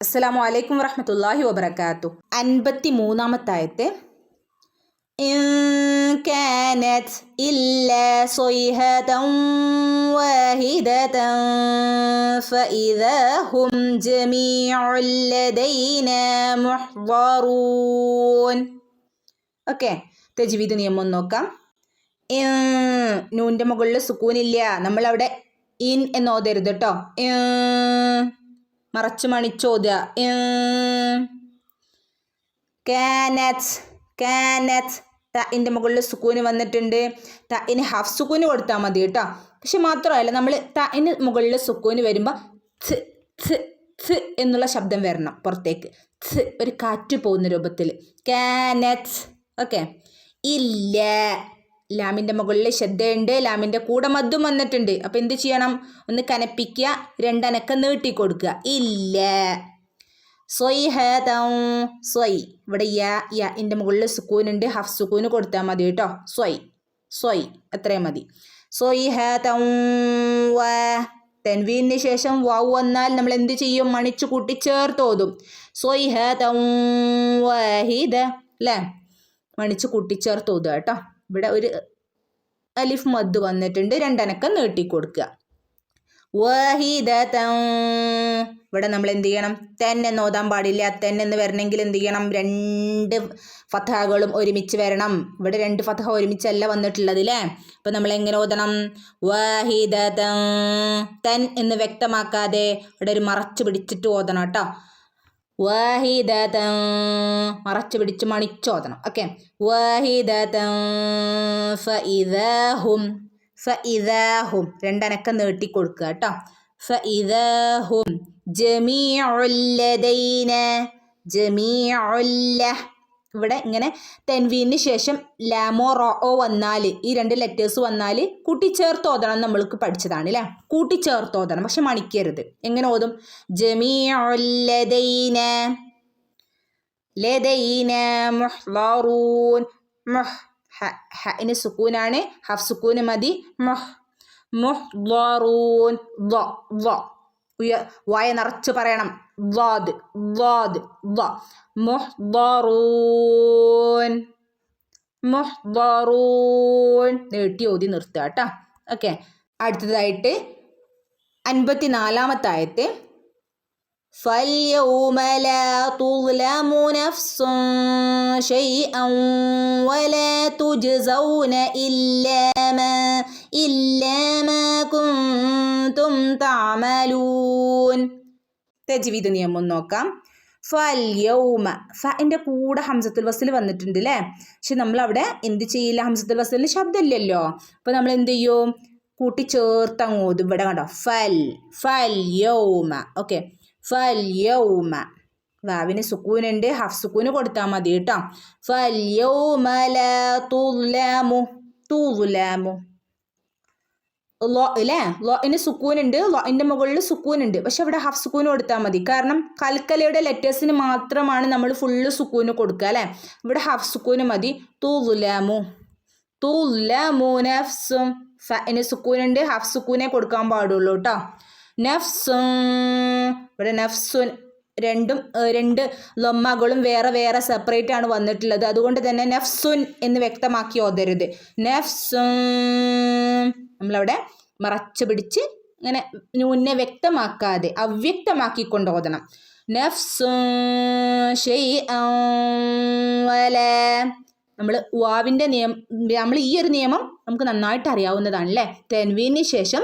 അസ്സലാമു അലൈക്കും വറഹമത്തല്ലാഹി വബർക്കാത്തു അൻപത്തി മൂന്നാമത്തായത്തെ إن كانت إلا صيحة واحدة فإذا هم جميع لدينا محضرون ഓക്കെ തെജ്വീദ് നിയമം ഒന്ന് നോക്കാം ഇൻ നൂൻ്റെ മുകളിൽ സുക്കൂനില്ല നമ്മളവിടെ ഇൻ എന്ന് ഓതരുത് കേട്ടോ മറച്ചു മണിച്ചോതുക കാനത്ത് കാനത്ത്. തന്റെ മുകളിൽ സുക്കൂന് വന്നിട്ടുണ്ട്. തന് ഹാഫ് സുക്കൂന് കൊടുത്താൽ മതി കേട്ടോ. പക്ഷെ മാത്രമല്ല നമ്മൾ തന് മുകളിൽ സുക്കൂന് വരുമ്പോൾ എന്നുള്ള ശബ്ദം വരണം പുറത്തേക്ക്. ഒരു കാറ്റ് പോകുന്ന രൂപത്തിൽ ക്യാനറ്റ് ഓക്കെ. ഇല്ല. ലാമിന്റെ മുകളിൽ ശ്രദ്ധയുണ്ട്. ലാമിന്റെ കൂടെ മദ്ദും വന്നിട്ടുണ്ട്. അപ്പോൾ എന്ത് ചെയ്യണം? ഒന്ന് കനപ്പിക്കുക. രണ്ടനക്കം നീട്ടി കൊടുക്കുക ഇല്ല സൊയ് ഹേതം സൊയ് ഇവിടെ യ യ. എന്റെ മുകളിൽ സുക്കൂനുണ്ട്. ഹഫ് സുക്കൂന് കൊടുത്താൽ മതി കേട്ടോ. സൊയ് സൊയ് അത്രയും മതി. സൊയ് ഹേതം വ. തെൻവീന് ശേഷം വാവ് വന്നാൽ നമ്മൾ എന്ത് ചെയ്യും? മണിച്ചു കൂട്ടി ചേർത്ത് ഓതും. സൊയ് വഹിദ അല്ലേ മണിച്ച് കൂട്ടിച്ചേർത്ത് ഓതുക കേട്ടോ. ഇവിടെ ഒരു അലിഫ് മദ് വന്നിട്ടുണ്ട്. രണ്ടനക്കം നീട്ടി കൊടുക്കുക വഹിദതൻ ഇവിടെ നമ്മൾ എന്ത് ചെയ്യണം? തെൻ എന്ന് ഓതാൻ പാടില്ല. തെൻ എന്ന് വരണമെങ്കിൽ എന്ത് ചെയ്യണം? രണ്ട് ഫതഹകളും ഒരുമിച്ച് വരണം. ഇവിടെ രണ്ട് ഫതഹ ഒരുമിച്ചല്ല വന്നിട്ടുള്ളത് അല്ലേ അപ്പം നമ്മൾ എങ്ങനെ ഓതണം? വഹിദതൻ തെൻ എന്ന് വ്യക്തമാക്കാതെ ഇവിടെ ഒരു മറച്ചു പിടിച്ചിട്ട് ഓതണം കേട്ടോ. വാഹിദതൻ മറച്ചു പിടിച്ച് മണിച്ചോതണം. ഓക്കെ. വഹിദതം ഫഇദാഹും. ഫഇദാഹും. രണ്ടനക്കം നീട്ടി കൊടുക്കുക കേട്ടോ. ഫഇദാഹും. ജമീഉല്ലദൈന. ജമീഉല്ല. ഇവിടെ ഇങ്ങനെ തെൻവീന് ശേഷം ലാമോ റോ ഓ വന്നാൽ ഈ രണ്ട് ലെറ്റേഴ്സ് വന്നാൽ കൂട്ടിച്ചേർത്ത് ഓതണം നമ്മൾക്ക് പഠിച്ചതാണ് അല്ലേ കൂട്ടിച്ചേർത്ത് ഓതണം പക്ഷെ മണിക്കരുത്. എങ്ങനെ ഓതും? ജമീന മുഹ്ലറൂൻ സുക്കൂനാണ് ഹഫ് സുക്കൂന് മതി. മുഹ് മുഹ്ലറൂൻ ഉയ വായ നിറച്ച് പറയണം. ളാദ് ളാദ് ള മുഹ്ളറൂൻ മുഹ്ളറൂൻ നീട്ടി ഓതി നിർത്തുക കേട്ടോ ഓക്കെ അടുത്തതായിട്ട് അൻപത്തി നാലാമത്തായത്തെ فاليوم لا تظلم نفس شيئا ولا تجزون إلا ما إلا ما كنتم تعملون തജ്വീദ് നിയമം നോക്കാം. ഫല്യൗമ യൗമ. എന്റെ കൂടെ ഹംസത്തുൽ വസിൽ വന്നിട്ടുണ്ട് അല്ലേ പക്ഷെ നമ്മൾ അവിടെ എന്ത് ചെയ്യില്ല? ഹംസത്തുൽ വസലിന് ശബ്ദമില്ലല്ലോ. അപ്പോൾ നമ്മൾ എന്ത് ചെയ്യും? കൂട്ടിച്ചേർത്ത് അങ്ങോട്ട് ഇവിടെ കണ്ടോ? ഫൽ. ഫൽ യൗമ. ഓക്കെ. ഫൽ യൗമ. വാവിന് സുക്കൂനുണ്ട്. ഹഫ് സുക്കൂന് കൊടുത്താൽ മതി കേട്ടോ. ഫൽ യൗമ ലാ തുലാമു ലോ അല്ലേ ലോ ഇന് സുക്കൂനുണ്ട്. ലോ ഇന്റെ മുകളിൽ സുക്കൂനുണ്ട്. പക്ഷെ അവിടെ ഹാഫ് സുക്കൂന് കൊടുത്താൽ മതി. കാരണം കൽക്കലയുടെ ലെറ്റേഴ്സിന് മാത്രമാണ് നമ്മൾ ഫുള്ള് സുക്കൂന് കൊടുക്കുക അല്ലേ ഇവിടെ ഹാഫ് സുക്കൂന് മതി. തൂലാമു തുലാമു നഫ്സും ഇന് സുക്കൂനുണ്ട്. ഹാഫ് സുക്കൂനെ കൊടുക്കാൻ പാടുള്ളൂ കേട്ടോ നഫ്സും ഇവിടെ നഫ്സുൻ രണ്ടും രണ്ട് ലൊമ്മകളും വേറെ വേറെ സെപ്പറേറ്റ് ആണ് വന്നിട്ടുള്ളത്. അതുകൊണ്ട് തന്നെ നഫ്സുൻ എന്ന് വ്യക്തമാക്കി ഓതരുത്. നഫ്സുൻ നമ്മളവിടെ മറച്ചു പിടിച്ച് ഇങ്ങനെ ന്യൂനെ വ്യക്തമാക്കാതെ അവ്യക്തമാക്കിക്കൊണ്ട് ഓതണം നമ്മൾ വാവിന്റെ നിയമം നമ്മൾ ഈ ഒരു നിയമം നമുക്ക് നന്നായിട്ട് അറിയാവുന്നതാണ് അല്ലേ തെൻവീന് ശേഷം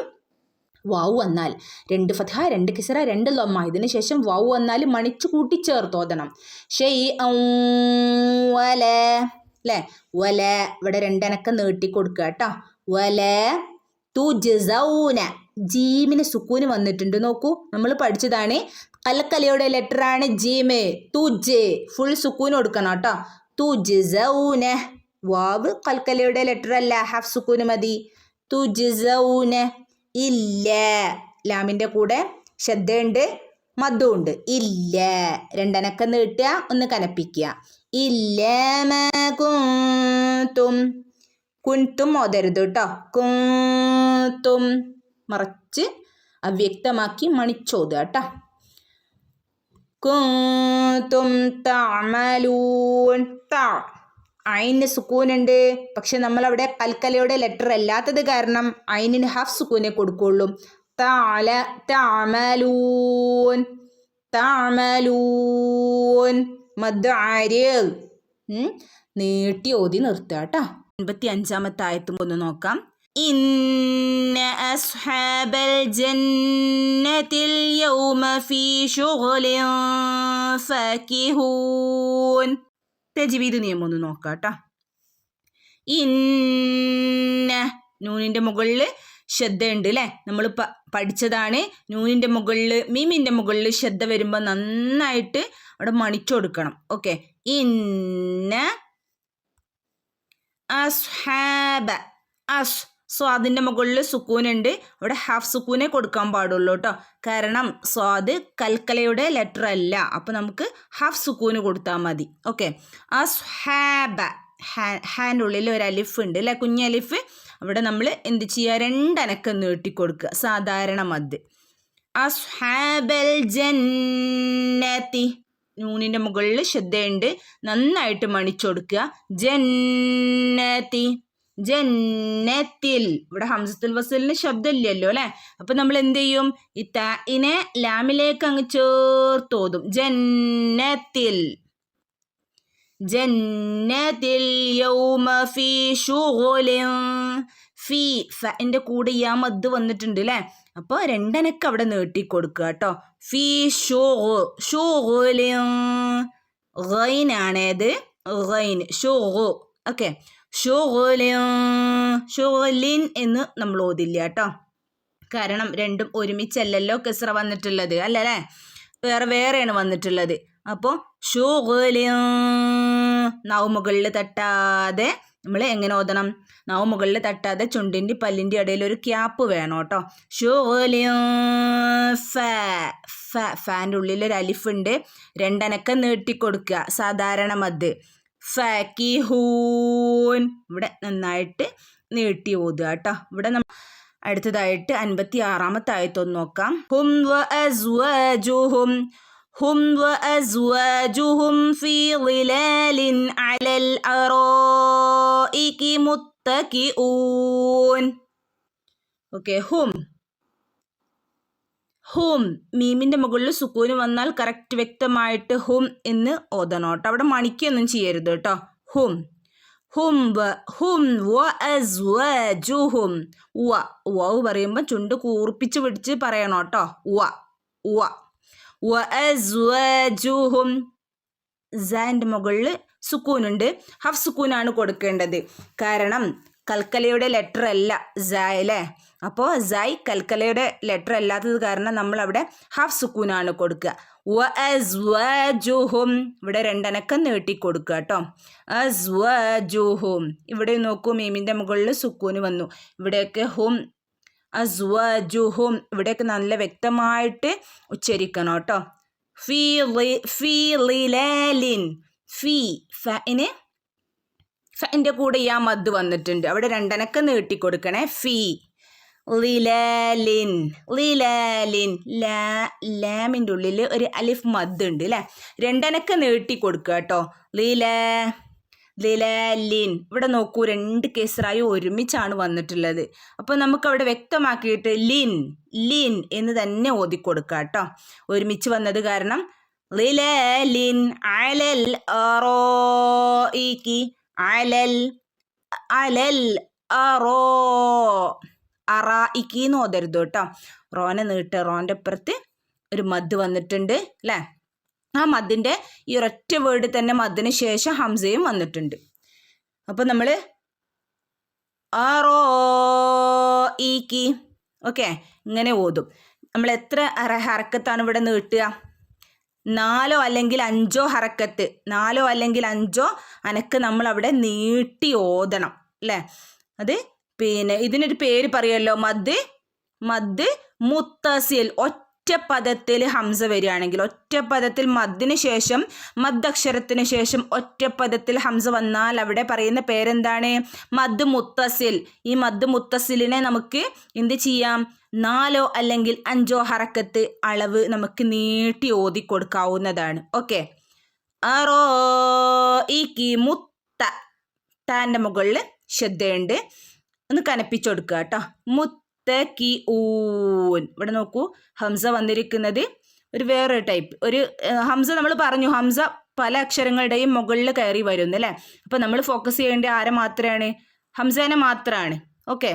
വാവ് വന്നാൽ രണ്ട് ഫത രണ്ട് കിസറ രണ്ട് ലൊമ്മ. ഇതിന് ശേഷം വാവ് വന്നാൽ മണിച്ചു കൂട്ടി ചേർത്തോതണം ഷെയ് വല. അല്ലേ വല. ഇവിടെ രണ്ടനക്കം നീട്ടി കൊടുക്കുക കേട്ടോ. വല. തു ജസൗന ജീമിന് സുക്കൂന് വന്നിട്ടുണ്ട്. നോക്കൂ നമ്മൾ പഠിച്ചതാണ്. കലക്കലയുടെ ലെറ്ററാണ് ജീമ്. തുജ്. ഫുൾ സുക്കൂന് കൊടുക്കണം കേട്ടോ. തു ജസൗന വാവ് കൽക്കലയുടെ ലെറ്റർ അല്ല. ഹാഫ് സുക്കൂന് മതി. തു ജസൗന ഇല്ല. ലാമിന്റെ കൂടെ ശ്രദ്ധയുണ്ട് മധുണ്ട് ഇല്ല. രണ്ടനക്കം നീട്ടുക ഒന്ന് കനപ്പിക്കുക. ഇല്ല കുന്തും കുന്തും ഓതരുത് കേട്ടോ കുത്തും മറച്ച് അവ്യക്തമാക്കി മണിച്ചോതുക കേട്ടോ കുത്തും തമലൂൺ ത അയിന് സുക്കൂനുണ്ട്. പക്ഷെ നമ്മളവിടെ കൽക്കലയുടെ ലെറ്റർ അല്ലാത്തത് കാരണം അയിനിന് ഹാഫ് സുക്കൂനെ കൊടുക്കുള്ളൂ. താല താമലൂൻ താമലൂൻ മദ് ആര്യൽ. നീട്ടി ഓതി നിർത്തുക കേട്ടോ അൻപത്തി അഞ്ചാമത്തെ ആയത്തും ഒന്ന് നോക്കാം തജ്വീദ് നിയമം ഒന്ന് നോക്കാട്ടോ. കേട്ടോ ഇന്ന നൂനിന്റെ മുകളിൽ ശ്രദ്ധയുണ്ട് അല്ലേ നമ്മൾ പ പഠിച്ചതാണ് നൂനിന്റെ മുകളിൽ മീമിന്റെ മുകളിൽ ശ്രദ്ധ വരുമ്പോൾ നന്നായിട്ട് അവിടെ മണിച്ചു കൊടുക്കണം. ഓക്കെ. ഇന്ന അസ്ഹാബ. അസ്. സോ അതിന്റെ മുകളിൽ സുക്കൂനുണ്ട്. അവിടെ ഹാഫ് സുക്കൂനെ കൊടുക്കാൻ പാടുള്ളൂ കേട്ടോ. കാരണം സ്വാദ് കൽക്കലയുടെ ലെറ്റർ അല്ല. അപ്പോൾ നമുക്ക് ഹാഫ് സുക്കൂന് കൊടുത്താൽ മതി. ഓക്കെ അസ്ഹാബ. ഹാന്റെ ഉള്ളിൽ ഒരു അലിഫ് ഉണ്ട് അല്ലേ? കുഞ്ഞലിഫ് അവിടെ നമ്മൾ എന്ത് ചെയ്യുക രണ്ടനക്ക നീട്ടി കൊടുക്കുക സാധാരണ മദ്. അസ്ഹാബൽ ജന്നതി നൂനിന്റെ മുകളിൽ ശ്രദ്ധയുണ്ട്. നന്നായിട്ട് മണിച്ചൊടുക്കുക. ജന്നത്തി. ജന്നതി ജന്നത്തിൽ. ഇവിടെ ഹംസത്തുൽ വസലിന് ശബ്ദമില്ലല്ലോ അല്ലേ? അപ്പൊ നമ്മൾ എന്ത് ചെയ്യും? ഈ തായിനെ ലാമിലേക്ക് അങ്ങ് ചേർത്തോതും ജന്നത്തിൽ. ജന്നത്തിൽ യൗമ ഫീ ശുഗുലിൻ ഫീ ഫന്റെ കൂടെ ഈ ആ മദ് വന്നിട്ടുണ്ട് അല്ലേ അപ്പോൾ രണ്ടനക്ക് അവിടെ നീട്ടി കൊടുക്കുക കേട്ടോ ഫീ ഷോ ഷോ ഷുഗുലിൻ ആണേത് ഗൈൻ ഷോ ഓക്കെ. ഷോ ഷുഗുലിൻ എന്ന് നമ്മൾ ഓതില്ല കേട്ടോ കാരണം രണ്ടും ഒരുമിച്ചല്ലല്ലോ കെസ്ര വന്നിട്ടുള്ളത് അല്ലല്ലേ വേറെ വേറെയാണ് വന്നിട്ടുള്ളത്. അപ്പോൾ ഷോ നാവ് മുകളിൽ തട്ടാതെ നമ്മൾ എങ്ങനെ ഓതണം? നാവ് മുകളിൽ തട്ടാതെ ചുണ്ടിന്റെ പല്ലിന്റെ ഇടയിൽ ഒരു ക്യാപ്പ് വേണം കേട്ടോ. ഫാന്റെ ഉള്ളിൽ ഒരു അലിഫ് ഉണ്ട്. രണ്ടനക്കം നീട്ടിക്കൊടുക്കുക. സാധാരണ മദ്. ഫാക്കിഹൂൻ ഇവിടെ നന്നായിട്ട് നീട്ടി ഓതുക കേട്ടോ. ഇവിടെ നമ്മൾ അടുത്തതായിട്ട് അൻപത്തി ആറാമത്തെ ആയത്തൊന്ന് നോക്കാം. ഹും വ അസ്വാജുഹും ഹും വ അസ്വാജുഹും ഫീ ളിലാലിൻ അലൽ متكئون ഓക്കെ ഹും. ഹും മീമിന്റെ മുകളിൽ സുക്കൂന് വന്നാൽ കറക്റ്റ് വ്യക്തമായിട്ട് ഹും എന്ന് ഓതണം കേട്ടോ. അവിടെ മണിക്കൊന്നും ചെയ്യരുത് കേട്ടോ. ഹും. ഹും വ ഹും വ അസ്വജുഹും. വ വ പറയുമ്പോൾ ചുണ്ട് കൂർപ്പിച്ച് പിടിച്ച് പറയണം കേട്ടോ. വ വ. വ അസ്വജുഹും സാന്റെ മുകളിൽ സുക്കൂനുണ്ട്. ഹഫ് സുക്കൂനാണ് കൊടുക്കേണ്ടത്. കാരണം കൽക്കലയുടെ ലെറ്റർ അല്ല സായ് അല്ലേ? അപ്പോൾ സായ് കൽക്കലയുടെ ലെറ്റർ അല്ലാത്തത് കാരണം നമ്മൾ അവിടെ ഹാഫ് സുക്കൂനാണ് കൊടുക്കുക. വ അസ്വജുഹും ഇവിടെ രണ്ടനക്കം നീട്ടി കൊടുക്കുക കേട്ടോ. അസ്വജുഹും. ഇവിടെ നോക്കൂ മീമിന്റെ മുകളിൽ സുക്കൂന് വന്നു. ഇവിടെയൊക്കെ ഹും അസ്വജുഹും ഇവിടെയൊക്കെ നല്ല വ്യക്തമായിട്ട് ഉച്ചരിക്കണം കേട്ടോ. ഫീ ഫീ കൂടെ ഈ ആ മദ് വന്നിട്ടുണ്ട്. അവിടെ രണ്ടനക്കം നീട്ടി കൊടുക്കണേ ഫീ ലിലാലിൻ ലിലാലിൻ ലാ ലാമിന്റെ ഉള്ളിൽ ഒരു അലിഫ് മദ് ഉണ്ട് അല്ലേ രണ്ടനക്കം നീട്ടി കൊടുക്കുക കേട്ടോ ലീല ലിലാലിൻ. ഇവിടെ നോക്കൂ രണ്ട് കേസറായി ഒരുമിച്ചാണ് വന്നിട്ടുള്ളത്. അപ്പോൾ നമുക്ക് അവിടെ വ്യക്തമാക്കിയിട്ട് ലിൻ ലിൻ എന്ന് തന്നെ ഓതി കൊടുക്കാം കേട്ടോ. ഒരുമിച്ച് വന്നത് കാരണം ലിലാലിൻ അലൽ അറോയിക്കി അലൽ അലൽ അറോ അറായിക്കി എന്ന് ഓതരുത് കേട്ടോ. റോനെ നീട്ട് റോന്റെ അപ്പുറത്ത് ഒരു മദ് വന്നിട്ടുണ്ട് അല്ലേ? ആ മദ്ദിന്റെ ഈ ഒരൊറ്റ വേർഡ് തന്നെ മദ്ദിന് ശേഷം ഹംസയും വന്നിട്ടുണ്ട്. അപ്പോൾ നമ്മൾ ആറോ ഈക്കി ഓക്കെ? ഇങ്ങനെ ഓതും. നമ്മൾ എത്ര ഹറക്കത്താണ് ഇവിടെ നീട്ടുക? നാലോ അല്ലെങ്കിൽ അഞ്ചോ ഹറക്കത്ത്. നാലോ അല്ലെങ്കിൽ അഞ്ചോ അനക്ക് നമ്മൾ അവിടെ നീട്ടി ഓതണം. അല്ലേ? അത് പിന്നെ ഇതിനൊരു പേര് പറയുമല്ലോ. മദ് മദ് മുത്തസിൽ. ഒറ്റ ഒറ്റ പദത്തിൽ ഹംസ വരികയാണെങ്കിൽ ഒറ്റ പദത്തിൽ മദ്ദിന് ശേഷം മദ്ദക്ഷരത്തിന് ശേഷം ഒറ്റ പദത്തിൽ ഹംസ വന്നാൽ അവിടെ പറയുന്ന പേരെന്താണ്? മദ് മുത്തസിൽ. ഈ മദ് മുത്തസിലിനെ നമുക്ക് എന്ത് ചെയ്യാം? നാലോ അല്ലെങ്കിൽ അഞ്ചോ ഹറക്കത്ത് അളവ് നമുക്ക് നീട്ടി ഓതി കൊടുക്കാവുന്നതാണ്. ഓക്കെ. അറോ ഈ മുത്ത. താന്റെ മുകളിൽ ശ്രദ്ധയുണ്ട്. ഒന്ന് കനപ്പിച്ചു കൊടുക്കുക കേട്ടോ. മുത്ത ഇവിടെ നോക്കൂ ഹംസ വന്നിരിക്കുന്നത് ഒരു വേറൊരു ടൈപ്പ് ഒരു ഹംസ നമ്മൾ പറഞ്ഞു ഹംസ പല അക്ഷരങ്ങളുടെയും മുകളിൽ കയറി വരുന്നു അല്ലേ? അപ്പോൾ നമ്മൾ ഫോക്കസ് ചെയ്യേണ്ട ആരെ മാത്രമാണ്? ഹംസേനെ മാത്രമാണ്. ഓക്കെ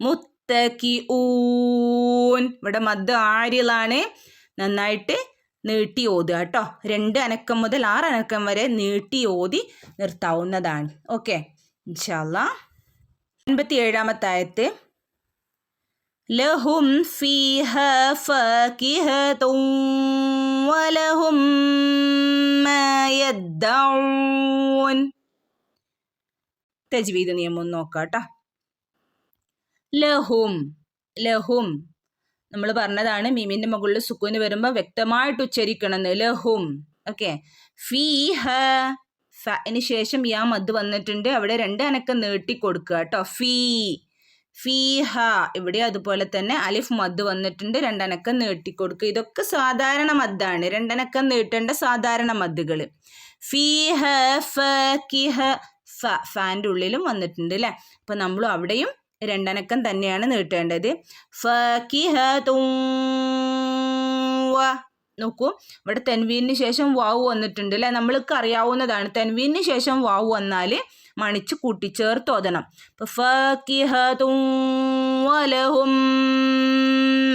മുത്തക്കി ഊൻ. ഇവിടെ മദ് ആരിലാണ് നന്നായിട്ട് നീട്ടി ഓതുക കേട്ടോ. രണ്ട് അനക്കം മുതൽ ആറ് അനക്കം വരെ നീട്ടി ഓതി നിർത്താവുന്നതാണ്. ഓക്കെ ഇൻഷാല്ല അൻപത്തി ഏഴാമത്തെ ആയത്ത് ലഹും ഫീഹ ഫാകിഹതും വലഹും മാ യദ്ദഊൻ. തജ്വീദ് നിയമം നോക്കാട്ടോ നോക്കാം കേട്ടോ ലഹും ലഹും. നമ്മൾ പറഞ്ഞതാണ് മീമിന്റെ മുകളിൽ സുക്കൂന് വരുമ്പോൾ വ്യക്തമായിട്ട് ഉച്ചരിക്കണം ലഹും ഓക്കെ. ഫീഹ ഫിന് ശേഷം യാ മദ് വന്നിട്ടുണ്ട്. അവിടെ രണ്ട് അനക്കം നീട്ടി കൊടുക്കുക കേട്ടോ ഫീ ഫീഹ ഇവിടെ അതുപോലെ തന്നെ അലിഫ് മദ് വന്നിട്ടുണ്ട് രണ്ടനക്കം നീട്ടി കൊടുക്കുക ഇതൊക്കെ സാധാരണ മദ്ദാണ്. രണ്ടനക്കം നീട്ടേണ്ട സാധാരണ മദ്ദുകൾ ഫീഹ ഫിഹ ഫ ഫാന്റെ ഉള്ളിലും വന്നിട്ടുണ്ട് അല്ലേ അപ്പം നമ്മളും അവിടെയും രണ്ടനക്കം തന്നെയാണ് നീട്ടേണ്ടത്. ഫകിഹതും വ. നോക്കൂ ഇവിടെ തെൻവീനിന് ശേഷം വാവ് വന്നിട്ടുണ്ട് അല്ലേ നമ്മൾക്ക് അറിയാവുന്നതാണ്. തെൻവീനിന് ശേഷം വാവ് വന്നാൽ മണിച്ച് കൂട്ടിച്ചേർത്ത് ഓതണം അപ്പോൾ ഫകിഹതും വലഹും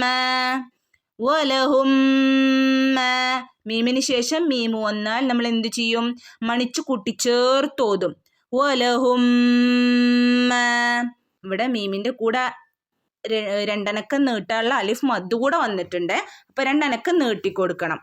മാ വലഹും മാ. മീമിന് ശേഷം മീമു വന്നാൽ നമ്മൾ എന്ത് ചെയ്യും? മണിച്ച് കൂട്ടിച്ചേർത്തോതും വലഹും ഇവിടെ മീമിന്റെ കൂടെ രണ്ടനക്കം നീട്ടാനുള്ള അലിഫ് മദ് കൂടെ വന്നിട്ടുണ്ട്. അപ്പൊ രണ്ടനക്കം നീട്ടി കൊടുക്കണം.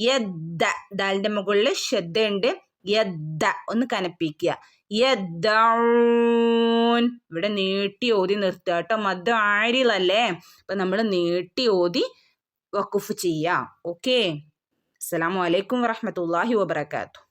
യദ്ദ ദാലിന്റെ മുകളിൽ ശ്രദ്ധയുണ്ട്. യദ്ദ ഒന്ന് കനപ്പിക്കുക. യദ്ദൂൻ ഇവിടെ നീട്ടി ഓതി നിർത്തുക കേട്ടോ. മദ് ആരിലല്ലേ അപ്പം നമ്മൾ നീട്ടി ഓതി വക്കുഫ് ചെയ്യാം. ഓക്കെ. അസ്സലാമു അലൈക്കും വറഹ്മത്തുള്ളാഹി വബറകാതുഹു.